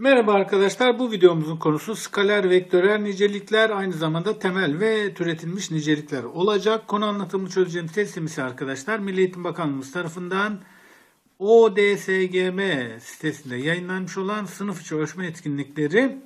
Merhaba arkadaşlar. Bu videomuzun konusu skaler vektörel nicelikler aynı zamanda temel ve türetilmiş nicelikler olacak. Konu anlatımını çözeceğimiz teslim ise arkadaşlar Milli Eğitim Bakanlığımız tarafından ODSGM sitesinde yayınlanmış olan sınıf içi ölçme etkinlikleri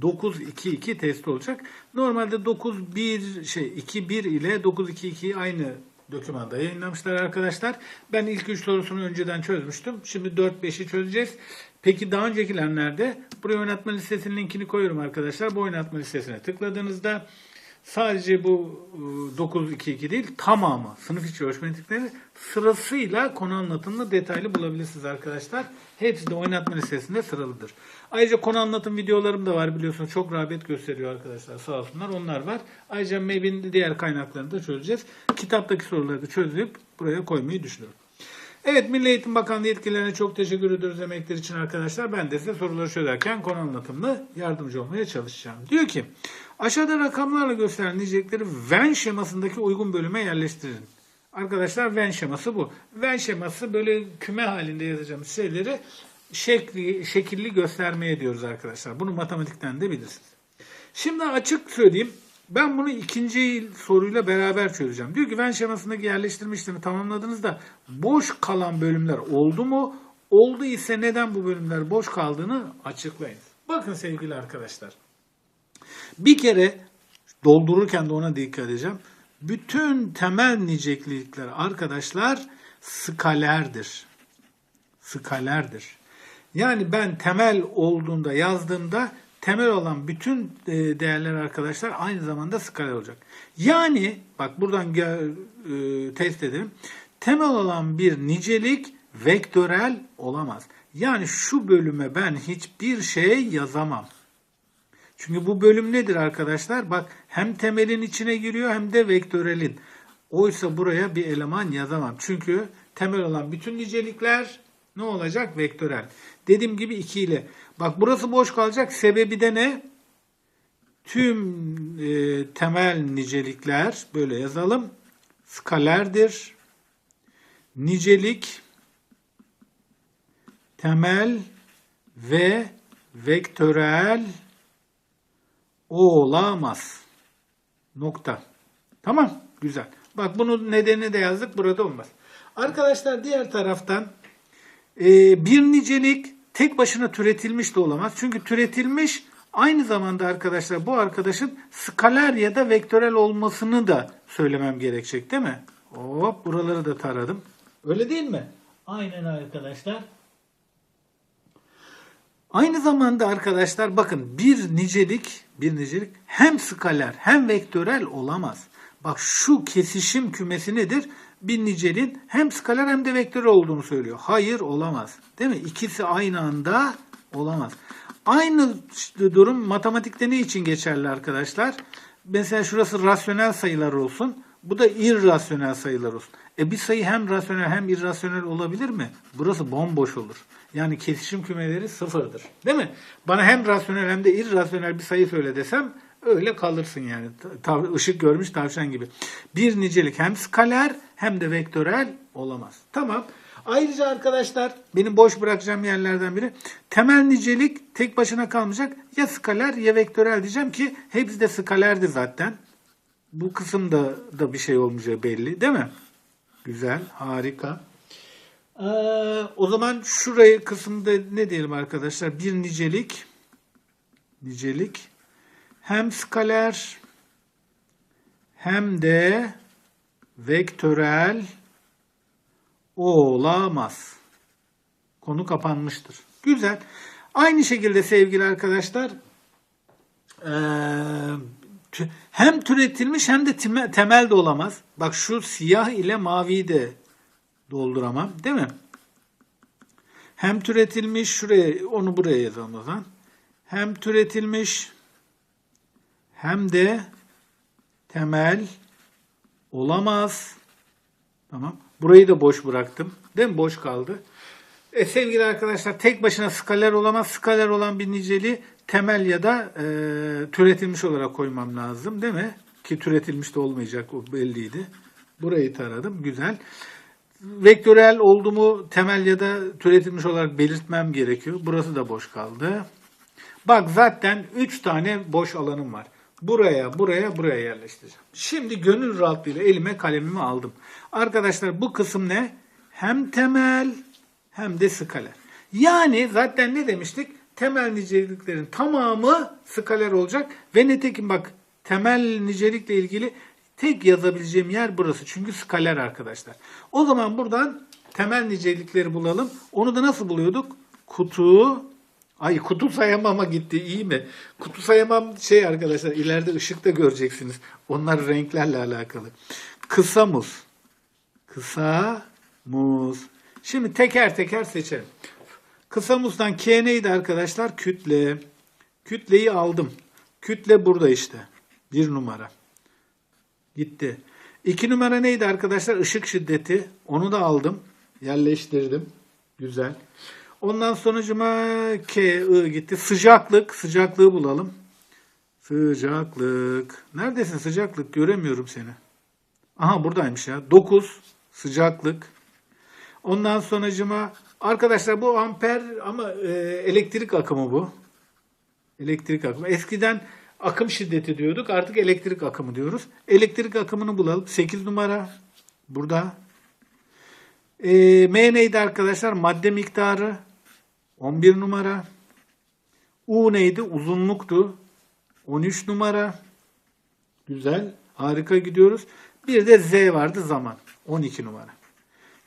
922 testi olacak. Normalde 91 şey 21 ile 922 aynı dokümanda yayınlamışlar arkadaşlar. Ben ilk 3 sorusunu önceden çözmüştüm. Şimdi 4-5'i çözeceğiz. Peki daha öncekiler nerede? Buraya oynatma listesinin linkini koyuyorum arkadaşlar. Bu oynatma listesine tıkladığınızda sadece bu e, 922 değil tamamı sınıf içi ölçme etkinlikleri sırasıyla konu anlatımını detaylı bulabilirsiniz arkadaşlar. Hepsi de oynatma listesinde sıralıdır. Ayrıca konu anlatım videolarım da var biliyorsunuz. Çok rağbet gösteriyor arkadaşlar sağ olsunlar. Onlar var. Ayrıca MEB'in diğer kaynaklarını da çözeceğiz. Kitaptaki soruları da çözüp buraya koymayı düşünüyorum. Evet Milli Eğitim Bakanlığı yetkililerine çok teşekkür ediyoruz emekler için arkadaşlar. Ben de size soruları çözerken konu anlatımında yardımcı olmaya çalışacağım. Diyor ki aşağıda rakamlarla gösterilen nicelikleri Venn şemasındaki uygun bölüme yerleştirin. Arkadaşlar Venn şeması bu. Venn şeması böyle küme halinde yazacağımız şeyleri şekli, şekilli göstermeye diyoruz arkadaşlar. Bunu matematikten de bilirsiniz. Şimdi açık söyleyeyim. Ben bunu ikinci soruyla beraber çözeceğim. Diyor ki Venn şemasındaki yerleştirme işlemi tamamladığınızda boş kalan bölümler oldu mu? Oldu ise neden bu bölümler boş kaldığını açıklayın. Bakın sevgili arkadaşlar. Bir kere doldururken de ona dikkat edeceğim. Bütün temel nicelikler arkadaşlar skalerdir. Skalerdir. Yani ben temel olduğunda yazdığımda temel olan bütün e, değerler arkadaşlar aynı zamanda skaler olacak. Yani bak buradan gel, e, test edelim. Temel olan bir nicelik vektörel olamaz. Yani şu bölüme ben hiçbir şey yazamam. Çünkü bu bölüm nedir arkadaşlar? Bak hem temelin içine giriyor hem de vektörelin. Oysa buraya bir eleman yazamam. Çünkü temel olan bütün nicelikler ne olacak? Vektörel. Dediğim gibi 2 ile. Bak burası boş kalacak. Sebebi de ne? Tüm e, temel nicelikler böyle yazalım. Skalerdir. Nicelik temel ve vektörel olamaz. Nokta. Tamam. Güzel. Bak bunun nedenini de yazdık. Burada olmaz. Arkadaşlar diğer taraftan e, bir nicelik tek başına türetilmiş de olamaz. Çünkü türetilmiş aynı zamanda arkadaşlar bu arkadaşın skaler ya da vektörel olmasını da söylemem gerekecek değil mi? Hop buraları da taradım. Öyle değil mi? Aynen arkadaşlar. Aynı zamanda arkadaşlar bakın bir nicelik bir nicelik hem skaler hem vektörel olamaz. Bak şu kesişim kümesi nedir? Bir niceliğin hem skaler hem de vektörel olduğunu söylüyor. Hayır olamaz. Değil mi? İkisi aynı anda olamaz. Aynı durum matematikte ne için geçerli arkadaşlar? Mesela şurası rasyonel sayılar olsun. Bu da irrasyonel sayılar olsun. E bir sayı hem rasyonel hem irrasyonel olabilir mi? Burası bomboş olur. Yani kesişim kümeleri sıfırdır. Değil mi? Bana hem rasyonel hem de irrasyonel bir sayı söyle desem öyle kalırsın yani. Tav ışık görmüş tavşan gibi. Bir nicelik hem skaler hem de vektörel olamaz. Tamam. Ayrıca arkadaşlar benim boş bırakacağım yerlerden biri temel nicelik tek başına kalmayacak. Ya skaler ya vektörel diyeceğim ki hepsi de skalerdi zaten. Bu kısımda da bir şey olmayacağı belli değil mi? Güzel, harika. Ee, o zaman şurayı kısımda ne diyelim arkadaşlar? Bir nicelik nicelik hem skaler hem de vektörel olamaz. Konu kapanmıştır. Güzel. Aynı şekilde sevgili arkadaşlar hem türetilmiş hem de temel de olamaz. Bak şu siyah ile maviyi de dolduramam. Değil mi? Hem türetilmiş şuraya onu buraya yazalım o zaman. Hem türetilmiş hem de temel olamaz. Tamam. Burayı da boş bıraktım. Değil mi? Boş kaldı. E, sevgili arkadaşlar tek başına skaler olamaz. Skaler olan bir niceliği temel ya da e, türetilmiş olarak koymam lazım değil mi? Ki türetilmiş de olmayacak o belliydi. Burayı taradım. Güzel. Vektörel oldu mu temel ya da türetilmiş olarak belirtmem gerekiyor. Burası da boş kaldı. Bak zaten 3 tane boş alanım var. Buraya, buraya, buraya yerleştireceğim. Şimdi gönül rahatlığıyla elime kalemimi aldım. Arkadaşlar bu kısım ne? Hem temel hem de skaler. Yani zaten ne demiştik? Temel niceliklerin tamamı skaler olacak. Ve nitekim bak temel nicelikle ilgili tek yazabileceğim yer burası. Çünkü skaler arkadaşlar. O zaman buradan temel nicelikleri bulalım. Onu da nasıl buluyorduk? Kutu, Ay kutu sayamama gitti iyi mi? Kutu sayamam şey arkadaşlar ileride ışıkta göreceksiniz. Onlar renklerle alakalı. Kısa muz. Kısa muz. Şimdi teker teker seçelim. Kısa muzdan K neydi arkadaşlar? Kütle. Kütleyi aldım. Kütle burada işte. Bir numara. Gitti. İki numara neydi arkadaşlar? Işık şiddeti. Onu da aldım. Yerleştirdim. Güzel. Ondan sonucuma K, I gitti. Sıcaklık. Sıcaklığı bulalım. Sıcaklık. Neredesin sıcaklık? Göremiyorum seni. Aha buradaymış ya. 9 sıcaklık. Ondan sonucuma arkadaşlar bu amper ama e, elektrik akımı bu. Elektrik akımı. Eskiden akım şiddeti diyorduk. Artık elektrik akımı diyoruz. Elektrik akımını bulalım. 8 numara. Burada. E, M neydi arkadaşlar? Madde miktarı. 11 numara. U neydi? Uzunluktu. 13 numara. Güzel. Harika gidiyoruz. Bir de Z vardı zaman. 12 numara.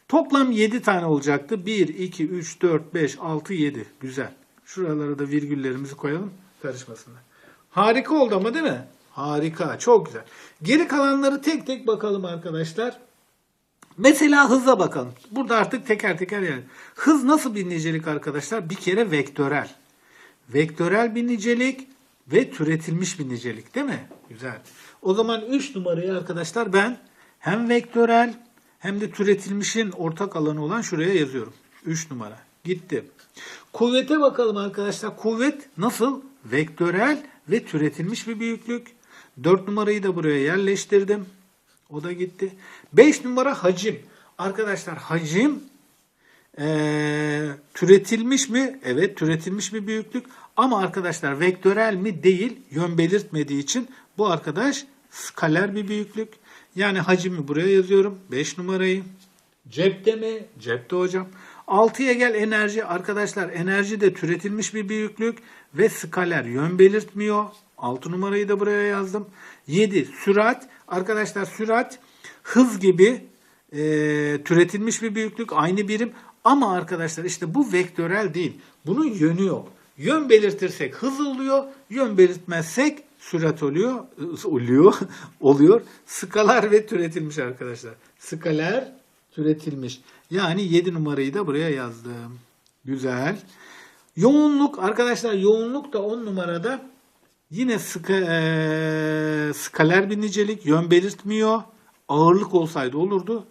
Toplam 7 tane olacaktı. 1, 2, 3, 4, 5, 6, 7. Güzel. Şuralara da virgüllerimizi koyalım. Karışmasınlar. Harika oldu ama değil mi? Harika. Çok güzel. Geri kalanları tek tek bakalım arkadaşlar. Mesela hıza bakalım. Burada artık teker teker yani. Hız nasıl bir nicelik arkadaşlar? Bir kere vektörel. Vektörel bir nicelik ve türetilmiş bir nicelik değil mi? Güzel. O zaman 3 numarayı arkadaşlar ben hem vektörel hem de türetilmişin ortak alanı olan şuraya yazıyorum. 3 numara. Gitti. Kuvvete bakalım arkadaşlar. Kuvvet nasıl? Vektörel ve türetilmiş bir büyüklük. 4 numarayı da buraya yerleştirdim. O da gitti. 5 numara hacim. Arkadaşlar hacim eee, türetilmiş mi? Evet türetilmiş bir büyüklük. Ama arkadaşlar vektörel mi? Değil. Yön belirtmediği için bu arkadaş skaler bir büyüklük. Yani hacimi buraya yazıyorum. 5 numarayı. Cepte mi? Cepte hocam. 6'ya gel enerji. Arkadaşlar enerji de türetilmiş bir büyüklük ve skaler yön belirtmiyor. 6 numarayı da buraya yazdım. 7 sürat. Arkadaşlar sürat hız gibi e, türetilmiş bir büyüklük aynı birim. Ama arkadaşlar işte bu vektörel değil. Bunun yönü yok. Yön belirtirsek hız oluyor. Yön belirtmezsek sürat oluyor. Oluyor. oluyor. Skalar ve türetilmiş arkadaşlar. Skaler türetilmiş. Yani 7 numarayı da buraya yazdım. Güzel. Yoğunluk arkadaşlar yoğunluk da 10 numarada yine ska, eee, skaler bir nicelik. Yön belirtmiyor. Ağırlık olsaydı olurdu.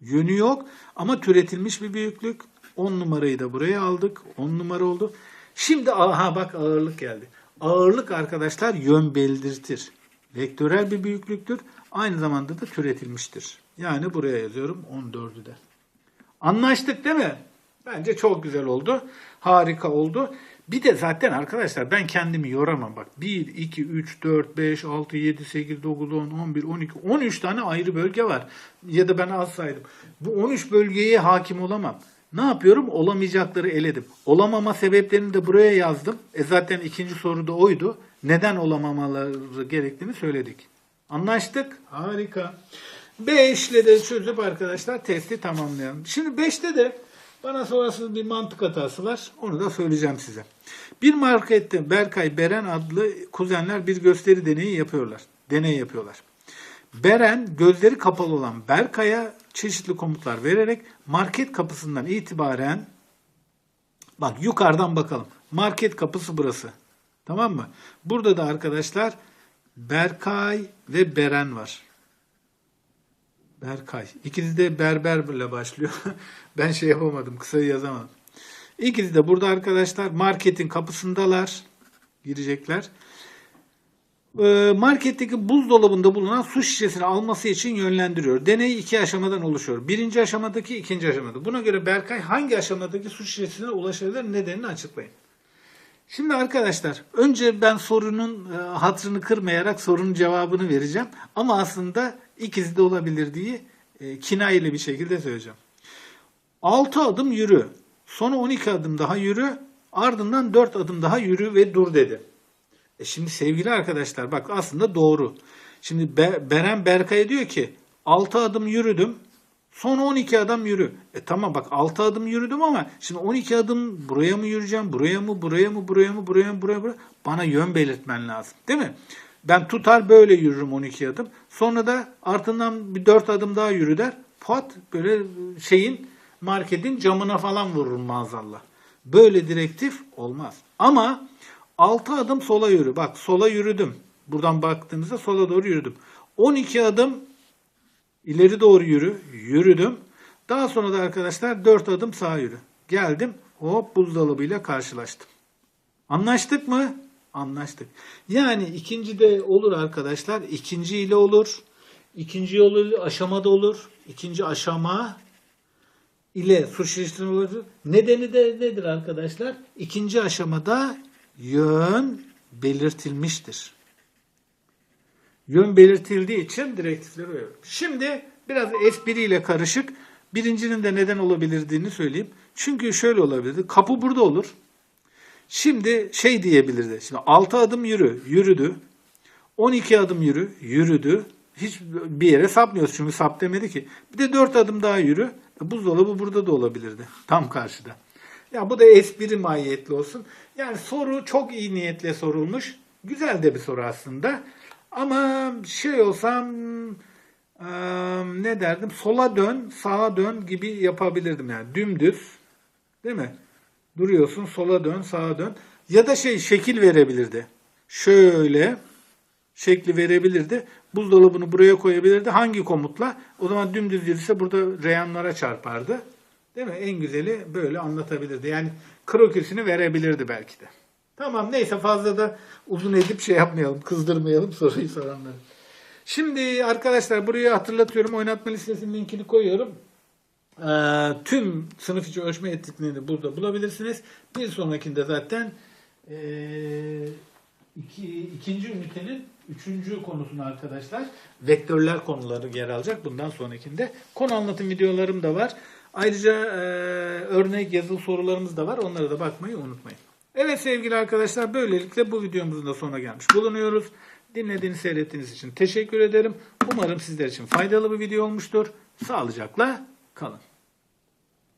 Yönü yok ama türetilmiş bir büyüklük. 10 numarayı da buraya aldık. 10 numara oldu. Şimdi aha bak ağırlık geldi. Ağırlık arkadaşlar yön belirtir. Vektörel bir büyüklüktür. Aynı zamanda da türetilmiştir. Yani buraya yazıyorum 14'ü de. Anlaştık değil mi? Bence çok güzel oldu. Harika oldu. Bir de zaten arkadaşlar ben kendimi yoramam. Bak 1, 2, 3, 4, 5, 6, 7, 8, 9, 10, 11, 12, 13 tane ayrı bölge var. Ya da ben az saydım. Bu 13 bölgeye hakim olamam. Ne yapıyorum? Olamayacakları eledim. Olamama sebeplerini de buraya yazdım. E zaten ikinci soruda oydu. Neden olamamaları gerektiğini söyledik. Anlaştık. Harika. 5 ile de çözüp arkadaşlar testi tamamlayalım. Şimdi 5'te de bana sonrasında bir mantık hatası var. Onu da söyleyeceğim size. Bir markette Berkay Beren adlı kuzenler bir gösteri deneyi yapıyorlar. Deney yapıyorlar. Beren gözleri kapalı olan Berkay'a çeşitli komutlar vererek market kapısından itibaren bak yukarıdan bakalım. Market kapısı burası. Tamam mı? Burada da arkadaşlar Berkay ve Beren var. Berkay. İkisi de berber ile başlıyor. ben şey yapamadım. Kısayı yazamadım. İkisi de burada arkadaşlar marketin kapısındalar. Girecekler. Ee, Marketteki buzdolabında bulunan su şişesini alması için yönlendiriyor. Deney iki aşamadan oluşuyor. Birinci aşamadaki, ikinci aşamada. Buna göre Berkay hangi aşamadaki su şişesine ulaşabilir nedenini açıklayın. Şimdi arkadaşlar önce ben sorunun e, hatırını kırmayarak sorunun cevabını vereceğim. Ama aslında ikisi de olabilir diye e, kinayeli bir şekilde söyleyeceğim. 6 adım yürü. Sonra 12 adım daha yürü. Ardından 4 adım daha yürü ve dur dedi. E şimdi sevgili arkadaşlar bak aslında doğru. Şimdi Be- Beren Berkay'a diyor ki 6 adım yürüdüm. Sonra 12 adım yürü. E tamam bak 6 adım yürüdüm ama şimdi 12 adım buraya mı yürüyeceğim? Buraya mı? Buraya mı? Buraya mı? Buraya mı? Buraya mı? Bana yön belirtmen lazım. Değil mi? Ben tutar böyle yürürüm 12 adım. Sonra da ardından bir 4 adım daha yürü der. Pat böyle şeyin marketin camına falan vururum maazallah. Böyle direktif olmaz. Ama 6 adım sola yürü. Bak sola yürüdüm. Buradan baktığınızda sola doğru yürüdüm. 12 adım ileri doğru yürü. Yürüdüm. Daha sonra da arkadaşlar 4 adım sağa yürü. Geldim. Hop buzdolabıyla karşılaştım. Anlaştık mı? Anlaştık. Yani ikinci de olur arkadaşlar. İkinci ile olur. İkinci yolu aşamada olur. İkinci aşama ile suç ilişkisi olur. Nedeni de nedir arkadaşlar? İkinci aşamada yön belirtilmiştir. Yön belirtildiği için direktifleri uyuyorum. Şimdi biraz espriyle karışık birincinin de neden olabildiğini söyleyeyim. Çünkü şöyle olabilirdi. Kapı burada olur. Şimdi şey diyebilirdi. Şimdi 6 adım yürü, yürüdü. 12 adım yürü, yürüdü. Hiç bir yere sapmıyoruz çünkü sap demedi ki. Bir de 4 adım daha yürü. E, Buzdolabı burada da olabilirdi. Tam karşıda. Ya bu da espri mahiyetli olsun. Yani soru çok iyi niyetle sorulmuş. Güzel de bir soru aslında. Ama şey olsam eee, ne derdim? Sola dön, sağa dön gibi yapabilirdim yani. Dümdüz. Değil mi? Duruyorsun sola dön, sağa dön. Ya da şey şekil verebilirdi. Şöyle şekli verebilirdi. Buzdolabını buraya koyabilirdi. Hangi komutla? O zaman dümdüz yürüse burada reyanlara çarpardı. Değil mi? En güzeli böyle anlatabilirdi. Yani kroküsünü verebilirdi belki de. Tamam neyse fazla da uzun edip şey yapmayalım, kızdırmayalım soruyu soranları. Şimdi arkadaşlar buraya hatırlatıyorum. Oynatma listesinin linkini koyuyorum. Ee, tüm sınıf içi ölçme etkinliğini burada bulabilirsiniz. Bir sonrakinde zaten ee, iki, ikinci ünitenin üçüncü konusunu arkadaşlar vektörler konuları yer alacak. Bundan sonrakinde konu anlatım videolarım da var. Ayrıca ee, örnek yazılı sorularımız da var. Onlara da bakmayı unutmayın. Evet sevgili arkadaşlar böylelikle bu videomuzun da sonuna gelmiş bulunuyoruz. Dinlediğiniz, seyrettiğiniz için teşekkür ederim. Umarım sizler için faydalı bir video olmuştur. Sağlıcakla kalın.